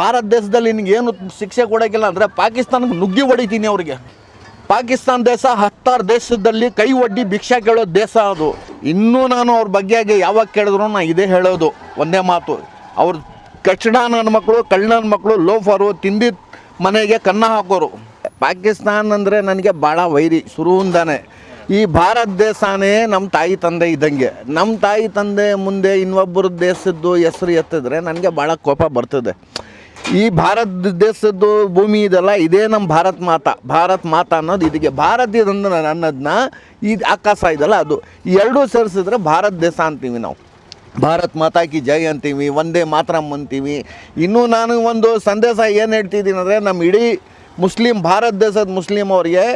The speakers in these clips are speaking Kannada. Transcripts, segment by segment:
ಭಾರತ ದೇಶದಲ್ಲಿ ನಿನಗೇನು ಶಿಕ್ಷೆ ಕೊಡೋಕ್ಕಿಲ್ಲ ಅಂದರೆ ಪಾಕಿಸ್ತಾನಕ್ಕೆ ನುಗ್ಗಿ ಹೊಡಿತೀನಿ ಅವರಿಗೆ. ಪಾಕಿಸ್ತಾನ ದೇಶ, ಹತ್ತಾರು ದೇಶದಲ್ಲಿ ಕೈ ಒಡ್ಡಿ ಭಿಕ್ಷೆ ಕೇಳೋ ದೇಶ ಅದು. ಇನ್ನೂ ನಾನು ಅವ್ರ ಬಗ್ಗೆ ಯಾವಾಗ ಕೇಳಿದ್ರು ನಾನು ಇದೇ ಹೇಳೋದು, ಒಂದೇ ಮಾತು. ಅವ್ರ ಕಚ್ಚಡ ನನ್ನ ಮಕ್ಕಳು ಕಳ್ಳನ ಮಕ್ಕಳು ಲೋಫರು ತಿಂದಿ ಮನೆಗೆ ಕನ್ನ ಹಾಕೋರು. ಪಾಕಿಸ್ತಾನ ಅಂದರೆ ನನಗೆ ಭಾಳ ವೈರಿ ಶುರುವಿಂದಾನೆ ಈ ಭಾರತ ದೇಶನೇ ನಮ್ಮ ತಾಯಿ ತಂದೆ ಇದ್ದಂಗೆ. ನಮ್ಮ ತಾಯಿ ತಂದೆ ಮುಂದೆ ಇನ್ನೊಬ್ಬರ ದೇಶದ್ದು ಹೆಸರು ಎತ್ತಿದ್ರೆ ನನಗೆ ಭಾಳ ಕೋಪ ಬರ್ತದೆ. ಈ ಭಾರತ ದೇಶದ್ದು ಭೂಮಿ ಇದೆಲ್ಲ ಇದೇ ನಮ್ಮ ಭಾರತ್ ಮಾತಾ. ಭಾರತ್ ಮಾತಾ ಅನ್ನೋದು ಇದಕ್ಕೆ ಭಾರತ ಇದೊಂದು ಅನ್ನೋದನ್ನ ಈ ಆಕಾಶ ಇದೆಲ್ಲ ಅದು. ಈ ಎರಡೂ ಸೇರಿಸಿದ್ರೆ ಭಾರತ ದೇಶ ಅಂತೀವಿ ನಾವು. ಭಾರತ್ ಮಾತಾ ಕಿ ಜೈ ಅಂತೀವಿ ಒಂದೇ ಮಾತರಂ ಅಂತೀವಿ. ಇನ್ನೂ ನಾನು ಒಂದು ಸಂದೇಶ ಏನು ಹೇಳ್ತಿದ್ದೀನಿ ಅಂದರೆ ನಮ್ಮ ಇಡೀ ಮುಸ್ಲಿಂ, ಭಾರತ ದೇಶದ ಮುಸ್ಲಿಂ ಅವರಿಗೆ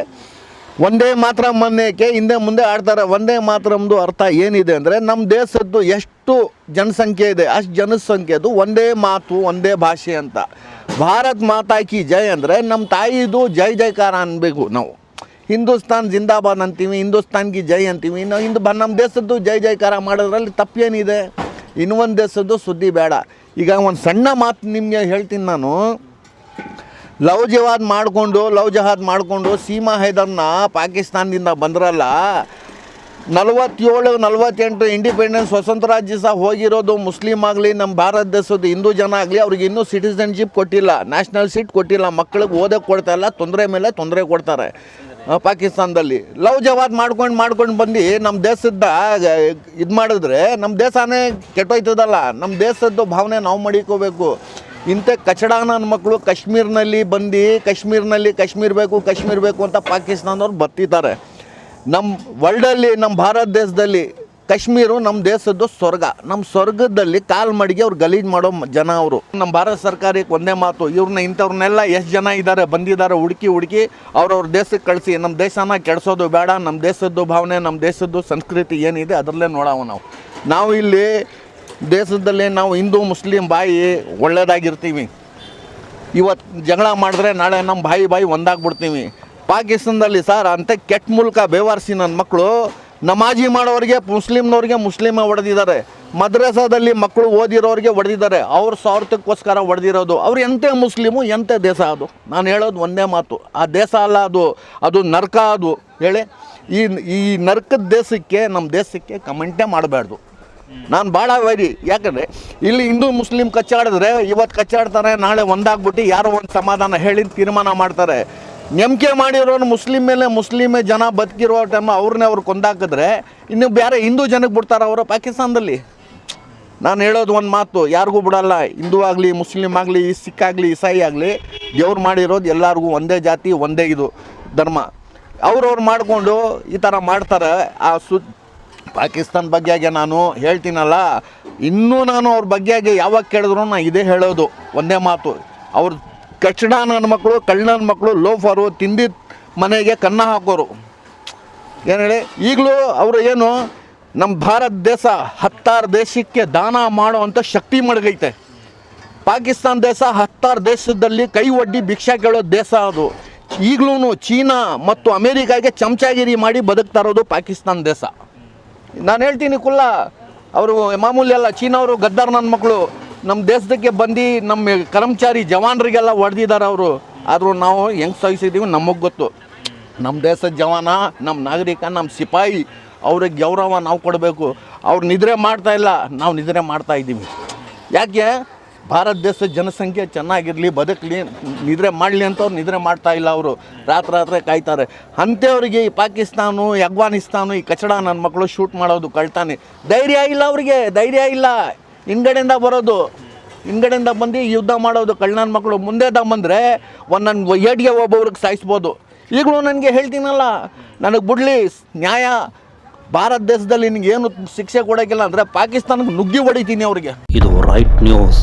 ಒಂದೇ ಮಾತ್ರ ಮನ್ಯಕ್ಕೆ ಹಿಂದೆ ಮುಂದೆ ಆಡ್ತಾರೆ. ಒಂದೇ ಮಾತರಮ್ದು ಅರ್ಥ ಏನಿದೆ ಅಂದರೆ ನಮ್ಮ ದೇಶದ್ದು ಎಷ್ಟು ಜನಸಂಖ್ಯೆ ಇದೆ, ಅಷ್ಟು ಜನಸಂಖ್ಯೆದು ಒಂದೇ ಮಾತು, ಒಂದೇ ಭಾಷೆ ಅಂತ. ಭಾರತ್ ಮಾತಾ ಕಿ ಜೈ ಅಂದರೆ ನಮ್ಮ ತಾಯಿದು ಜೈ ಜೈಕಾರ ಅನ್ಬೇಕು ನಾವು. ಹಿಂದೂಸ್ತಾನ್ ಜಿಂದಾಬಾದ್ ಅಂತೀವಿ ಹಿಂದೂಸ್ತಾನ್ಗೆ ಜೈ ಅಂತೀವಿ. ನಾವು ಇಂದು ಬ ನಮ್ಮ ದೇಶದ್ದು ಜೈ ಜೈಕಾರ ಮಾಡೋದ್ರಲ್ಲಿ ತಪ್ಪೇನಿದೆ. ಇನ್ನೊಂದು ದೇಶದ್ದು ಸುದ್ದಿ ಬೇಡ. ಈಗ ಒಂದು ಸಣ್ಣ ಮಾತು ನಿಮಗೆ ಹೇಳ್ತೀನಿ ನಾನು. ಲವ್ ಜವಾದ್ ಮಾಡಿಕೊಂಡು, ಲವ್ ಜಹಾದ್ ಮಾಡಿಕೊಂಡು ಸೀಮಾ ಹೈದರ್ನ ಪಾಕಿಸ್ತಾನದಿಂದ ಬಂದ್ರಲ್ಲ, ನಲವತ್ತೇಳು, ನಲವತ್ತೆಂಟು ಇಂಡಿಪೆಂಡೆನ್ಸ್ ಸ್ವತಂತ್ರ ರಾಜ್ಯ ಸಹ ಹೋಗಿರೋದು ಮುಸ್ಲಿಂ ಆಗಲಿ ನಮ್ಮ ಭಾರತ ದೇಶದ ಹಿಂದೂ ಜನ ಆಗಲಿ, ಅವ್ರಿಗೆ ಇನ್ನೂ ಸಿಟಿಸನ್ಶಿಪ್ ಕೊಟ್ಟಿಲ್ಲ ನ್ಯಾಷನಲ್ ಸೀಟ್ ಕೊಟ್ಟಿಲ್ಲ ಮಕ್ಕಳಿಗೆ ಓದೋಕ್ಕೆ ಕೊಡ್ತಾ ಇಲ್ಲ, ತೊಂದರೆ ಮೇಲೆ ತೊಂದರೆ ಕೊಡ್ತಾರೆ ಪಾಕಿಸ್ತಾನದಲ್ಲಿ. ಲವ್ ಜವಾದ್ ಮಾಡ್ಕೊಂಡು ಮಾಡ್ಕೊಂಡು ಬಂದು ನಮ್ಮ ದೇಶದ ಇದು ಮಾಡಿದ್ರೆ ನಮ್ಮ ದೇಶನೇ ಕೆಟ್ಟೋಯ್ತದಲ್ಲ ನಮ್ಮ ದೇಶದ್ದು ಭಾವನೆ ನಾವು ಮಡಿಕೋಬೇಕು. ಇಂಥ ಕಚಡ ನನ್ನ ಮಕ್ಕಳು ಕಾಶ್ಮೀರ್ನಲ್ಲಿ ಬಂದು ಕಾಶ್ಮೀರ್ನಲ್ಲಿ ಕಾಶ್ಮೀರ್ ಬೇಕು ಕಾಶ್ಮೀರ್ ಬೇಕು ಅಂತ ಪಾಕಿಸ್ತಾನದವ್ರು ಬರ್ತಿದ್ದಾರೆ. ನಮ್ಮ ವರ್ಲ್ಡಲ್ಲಿ ನಮ್ಮ ಭಾರತ ದೇಶದಲ್ಲಿ ಕಾಶ್ಮೀರು ನಮ್ಮ ದೇಶದ್ದು ಸ್ವರ್ಗ. ನಮ್ಮ ಸ್ವರ್ಗದಲ್ಲಿ ಕಾಲ್ ಮಡಿಗೆ ಅವ್ರು ಗಲೀಜು ಮಾಡೋ ಜನ ಅವರು. ನಮ್ಮ ಭಾರತ ಸರ್ಕಾರಕ್ಕೆ ಒಂದೇ ಮಾತು ಇವ್ರನ್ನ ಇಂಥವ್ರನ್ನೆಲ್ಲ ಎಷ್ಟು ಜನ ಇದ್ದಾರೆ ಬಂದಿದ್ದಾರೆ ಹುಡುಕಿ ಹುಡುಕಿ ಅವ್ರವ್ರ ದೇಶಕ್ಕೆ ಕಳಿಸಿ ನಮ್ಮ ದೇಶನ ಕೆಡಿಸೋದು ಬೇಡ ನಮ್ಮ ದೇಶದ್ದು ಭಾವನೆ ನಮ್ಮ ದೇಶದ್ದು ಸಂಸ್ಕೃತಿ ಏನಿದೆ ಅದರಲ್ಲೇ ನೋಡವ ನಾವು. ನಾವು ಇಲ್ಲಿ ದೇಶದಲ್ಲಿ ನಾವು ಹಿಂದೂ, ಮುಸ್ಲಿಂ ಬಾಯಿ ಒಳ್ಳೇದಾಗಿರ್ತೀವಿ. ಇವತ್ತು ಜಗಳ ಮಾಡಿದ್ರೆ ನಾಳೆ ನಮ್ಮ ಬಾಯಿ ಬಾಯಿ ಒಂದಾಗ್ಬಿಡ್ತೀವಿ. ಪಾಕಿಸ್ತಾನದಲ್ಲಿ ಸರ್ ಅಂತ ಕೆಟ್ಟ ಮೂಲಕ ಬೇವಾರಿಸಿ ನನ್ನ ಮಕ್ಕಳು ನಮಾಜಿ ಮಾಡೋರಿಗೆ ಮುಸ್ಲಿಮ್ನವ್ರಿಗೆ ಮುಸ್ಲಿಮ ಹೊಡೆದಿದ್ದಾರೆ. ಮದ್ರಸಾದಲ್ಲಿ ಮಕ್ಕಳು ಓದಿರೋರಿಗೆ ಹೊಡೆದಿದ್ದಾರೆ. ಅವ್ರ ಸ್ವಾರ್ಥಕ್ಕೋಸ್ಕರ ಹೊಡೆದಿರೋದು. ಅವ್ರು ಎಂಥ ಮುಸ್ಲಿಮು ಎಂಥ ದೇಶ ಅದು. ನಾನು ಹೇಳೋದು ಒಂದೇ ಮಾತು. ಆ ದೇಶ ಅಲ್ಲ ಅದು. ಅದು ನರ್ಕ ಅದು. ಹೇಳಿ? ಈ ಈ ನರ್ಕದ ದೇಶಕ್ಕೆ ನಮ್ಮ ದೇಶಕ್ಕೆ ಕಮೆಂಟೇ ಮಾಡಬಾರ್ದು. ನಾನು ಭಾಳ ವೈರಿ. ಯಾಕಂದರೆ ಇಲ್ಲಿ ಹಿಂದೂ ಮುಸ್ಲಿಂ ಕಚ್ಚಾಡಿದ್ರೆ ಇವತ್ತು ಕಚ್ಚಾಡ್ತಾರೆ, ನಾಳೆ ಒಂದಾಗ್ಬಿಟ್ಟು ಯಾರೋ ಒಂದು ಸಮಾಧಾನ ಹೇಳಿ ತೀರ್ಮಾನ ಮಾಡ್ತಾರೆ. ನಂಬಿಕೆ ಮಾಡಿರೋನು ಮುಸ್ಲಿಂ ಮೇಲೆ ಮುಸ್ಲಿಮೇ ಜನ ಬದುಕಿರೋ ಟೈಮ್ ಅವ್ರನ್ನೇ ಅವ್ರು ಕೊಂದಾಕಿದ್ರೆ ಇನ್ನು ಬೇರೆ ಹಿಂದೂ ಜನಕ್ಕೆ ಬಿಡ್ತಾರೆ ಅವರು ಪಾಕಿಸ್ತಾನದಲ್ಲಿ? ನಾನು ಹೇಳೋದು ಒಂದು ಮಾತು, ಯಾರಿಗೂ ಬಿಡಲ್ಲ. ಹಿಂದೂ ಆಗಲಿ, ಮುಸ್ಲಿಂ ಆಗಲಿ, ಸಿಖ್ ಆಗಲಿ, ಇಸಾಯಿ ಆಗಲಿ, ದೇವ್ರು ಮಾಡಿರೋದು ಎಲ್ಲರಿಗೂ ಒಂದೇ ಜಾತಿ, ಒಂದೇ ಇದು ಧರ್ಮ. ಅವ್ರವ್ರು ಮಾಡಿಕೊಂಡು ಈ ಥರ ಮಾಡ್ತಾರೆ. ಆ ಸು ಪಾಕಿಸ್ತಾನ ಬಗ್ಗೆಗೆ ನಾನು ಹೇಳ್ತೀನಲ್ಲ, ಇನ್ನೂ ನಾನು ಅವ್ರ ಬಗ್ಗೆ ಯಾವಾಗ ಕೇಳಿದ್ರು ನಾನು ಇದೇ ಹೇಳೋದು, ಒಂದೇ ಮಾತು. ಅವ್ರ ಕಚ್ಚಡ ನನ್ನ ಮಕ್ಕಳು ಕಳ್ಳನ ಮಕ್ಕಳು ಲೋಫರು ತಿಂದಿದ್ದ ಮನೆಗೆ ಕನ್ನ ಹಾಕೋರು. ಏನು ಹೇಳಿ? ಈಗಲೂ ಅವರು ಏನು ನಮ್ಮ ಭಾರತ ದೇಶ ಹತ್ತಾರು ದೇಶಕ್ಕೆ ದಾನ ಮಾಡುವಂಥ ಶಕ್ತಿ ಮಡಗೈತೆ. ಪಾಕಿಸ್ತಾನ ದೇಶ ಹತ್ತಾರು ದೇಶದಲ್ಲಿ ಕೈ ಒಡ್ಡಿ ಭಿಕ್ಷಾ ಕೇಳೋ ದೇಶ ಅದು. ಈಗಲೂ ಚೀನಾ ಮತ್ತು ಅಮೇರಿಕಾಗೆ ಚಮಚಾಗಿರಿ ಮಾಡಿ ಬದುಕ್ತಾ ಇರೋದು ಪಾಕಿಸ್ತಾನ ದೇಶ. ನಾನು ಹೇಳ್ತೀನಿ ಕುಲ್ಲ, ಅವರು ಮಾಮೂಲಿ ಅಲ್ಲ, ಚೀನವರು ಗದ್ದಾರ್ ನನ್ನ ಮಕ್ಕಳು ನಮ್ಮ ದೇಶದಕ್ಕೆ ಬಂದು ನಮ್ಮ ಕರ್ಮಚಾರಿ ಜವಾನರಿಗೆಲ್ಲ ಹೊಡೆದಿದ್ದಾರೆ ಅವರು. ಆದರೂ ನಾವು ಹೆಂಗೆ ಸಹಿಸಿದ್ದೀವಿ ನಮಗೆ ಗೊತ್ತು. ನಮ್ಮ ದೇಶದ ಜವಾನ ನಮ್ಮ ನಾಗರಿಕ ನಮ್ಮ ಸಿಪಾಯಿ, ಅವ್ರಿಗೆ ಗೌರವ ನಾವು ಕೊಡಬೇಕು. ಅವ್ರು ನಿದ್ರೆ ಮಾಡ್ತಾ ಇಲ್ಲ, ನಾವು ನಿದ್ರೆ ಮಾಡ್ತಾ ಇದ್ದೀವಿ ಯಾಕೆ? ಭಾರತ ದೇಶದ ಜನಸಂಖ್ಯೆ ಚೆನ್ನಾಗಿರಲಿ, ಬದುಕಲಿ, ನಿದ್ರೆ ಮಾಡಲಿ ಅಂತ ಅವ್ರು ನಿದ್ರೆ ಮಾಡ್ತಾ ಇಲ್ಲ ಅವರು. ರಾತ್ರಿ ರಾತ್ರಿ ಕಾಯ್ತಾರೆ. ಅಂಥವ್ರಿಗೆ ಈ ಪಾಕಿಸ್ತಾನು ಅಫ್ಘಾನಿಸ್ತಾನು, ಈ ಕಚಡ ನನ್ನ ಮಕ್ಕಳು ಶೂಟ್ ಮಾಡೋದು ಕಳ್ತಾನೆ. ಧೈರ್ಯ ಇಲ್ಲ ಅವರಿಗೆ, ಧೈರ್ಯ ಇಲ್ಲ. ಹಿಂಗಡೆಯಿಂದ ಬರೋದು. ಹಿಂಗಡೆಯಿಂದ ಬಂದು ಯುದ್ಧ ಮಾಡೋದು ಕಳ್ಳನ ಮಕ್ಕಳು ಮುಂದೆ ತಮ್ಮಂದ್ರೆ ಒಂದು ನನ್ನ ಏಟ್ಗೆ ಒಬ್ಬೊಬ್ರಿಗೆ ಸಾಯಿಸ್ಬೋದು. ಈಗಲೂ ನನಗೆ ಹೇಳ್ತೀನಲ್ಲ, ನನಗೆ ಬಿಡಲಿ, ನ್ಯಾಯ. ಭಾರತ ದೇಶದಲ್ಲಿ ನಿನಗೆ ಏನು ಶಿಕ್ಷೆ ಕೊಡೋಕ್ಕಿಲ್ಲ ಅಂದರೆ ಪಾಕಿಸ್ತಾನಕ್ಕೆ ನುಗ್ಗಿ ಹೊಡಿತೀನಿ ಅವರಿಗೆ. ಇದು ರೈಟ್ ನ್ಯೂಸ್